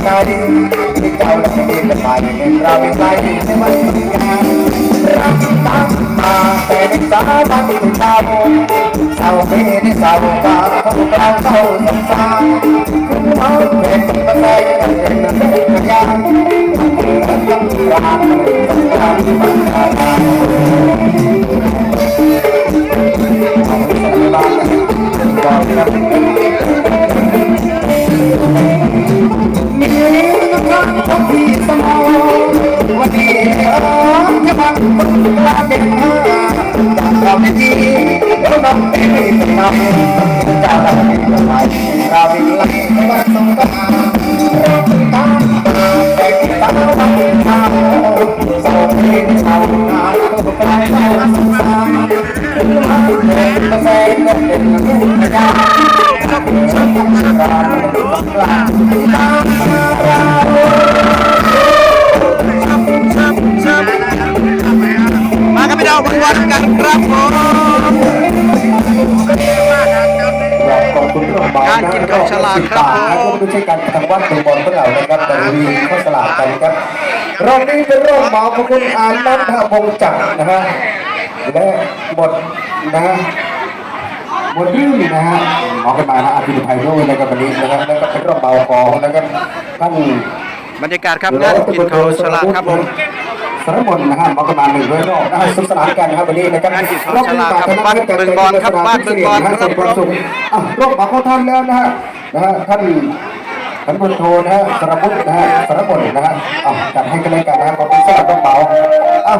งมาโดนพบใจมันเข้าเราตกเราตกเพียงใหญ่มอ มาครับพี่น้องวันกันครับผม อลนะก็สิบบาทนะก็ไม่ใช่การทำวัดเป็นบอลพวกเรานะครับแต่มีข้อสลากกันครับรอบนี้เป็นร่วมบอลของคุณอานนันทวงศ์จักรนะฮะและบทนะฮะบทรื่นนะฮะหมอกันมานะอาทิตย์ไพโรจน์นะครับวันนี้นะครับแล้วก็เป็นร่วมเบาของนะครับท่านบรรยากาศครับงานกินเขาฉลาดครับผม สารมนนะฮะมอกระมาหนึ่งด้วยรอบนะฮะสุขสนานกันนะครับวันนี้นะครับงานกินเขาฉลาดครับบ้านบึงบอลครับบ้านบึงบอลครับความสุขอะรอบมาเข้าท่านแล้วนะฮะนะฮะท่านท่านบุญโทนะฮะสารพุทธนะฮะสารมนนะฮะอะจัดให้กันเลยกันนะฮะขอบคุณสำหรับกระเป๋าอะ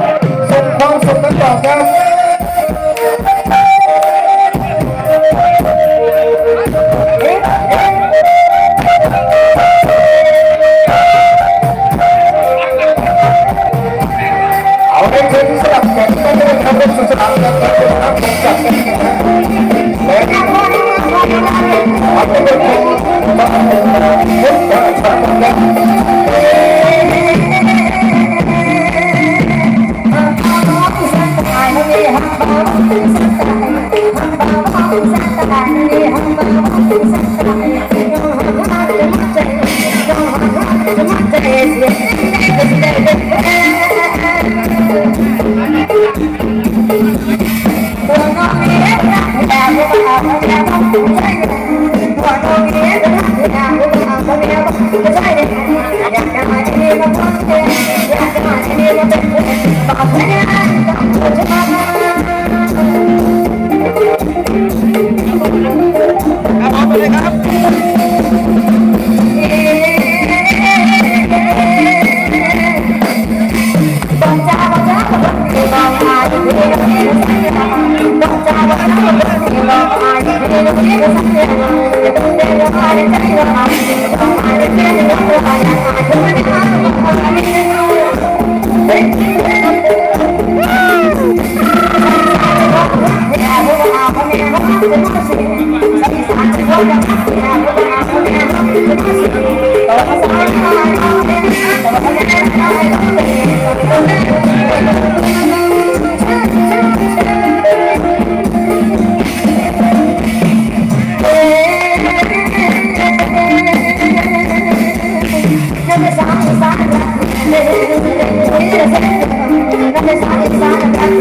I'm I'm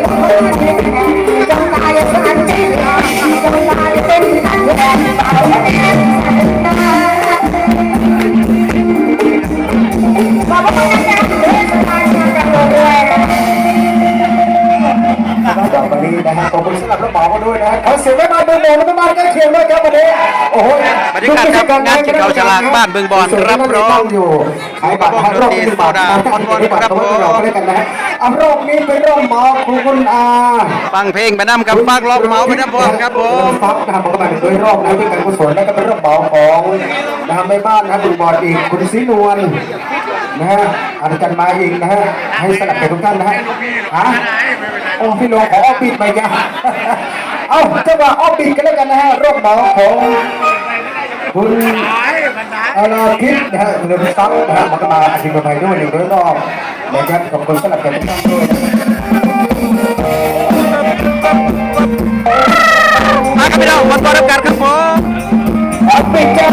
กมะลินะฮะขอบคุณสำหรับรถหมอมาด้วยนะฮะขอเสียงแม่บ้านเมืองโมงและแม่บ้านใกล้เคียงด้วยครับวันนี้โอ้โหบรรยากาศครับงานกินข้าวฉลากบ้านเมืองบอนครับผมตั้งอยู่ขายบัตรนะรอบที่บัตรนะคอนวอนครับผมเราไปด้วยกันนะฮะอะรอบนี้เป็นรอบหมอคุณอาฟังเพลงไปน้ำกับฟังรอบเมาไปน้ำพร้อมครับผมฟักนะครับผมก็มาโดยรอบนะด้วยการกุศลแล้วก็เป็นรอบหมอของนะครับแม่บ้านนะคุณบอดอีกคุณศรีนวล นะฮะอาจารย์มาอีกนะฮะให้สลับไปทุกท่านนะฮะฮะโอ้พี่โลขอออฟปิดไปจ้ะเอ้าจะว่าออฟปิดกันแล้วกันนะฮะรอบหมอของคุณอาราทิตนะฮะเรื่องซักนะฮะมันก็มาอธิบายด้วยหนึ่งร้อยรอบนะครับขอบคุณสำหรับการติดตามด้วยนะมาครับพี่น้องวันบอลรับการครับผมออฟปิดจ้ะ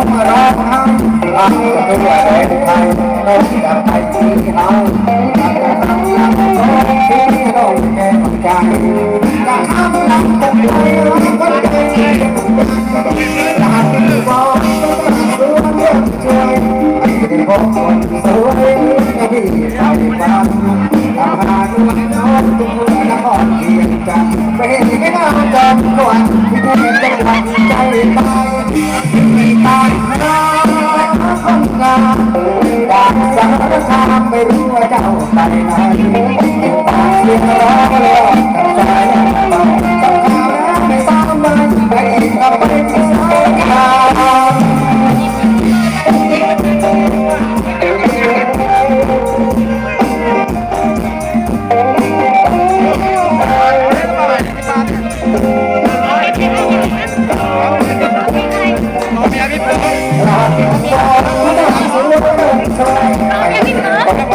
นั่งลงมาร้องไห้รักจะเป็นว่าแดนไทยต้องจะไปที่เราอยากจะทำยังน้องที่น้องแก่ใจจะทำยังคงไว้รักคน ไม่รู้ว่าเจ้าไปไหนตาเสียงร้องร้อง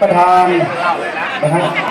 ประธานนะครับ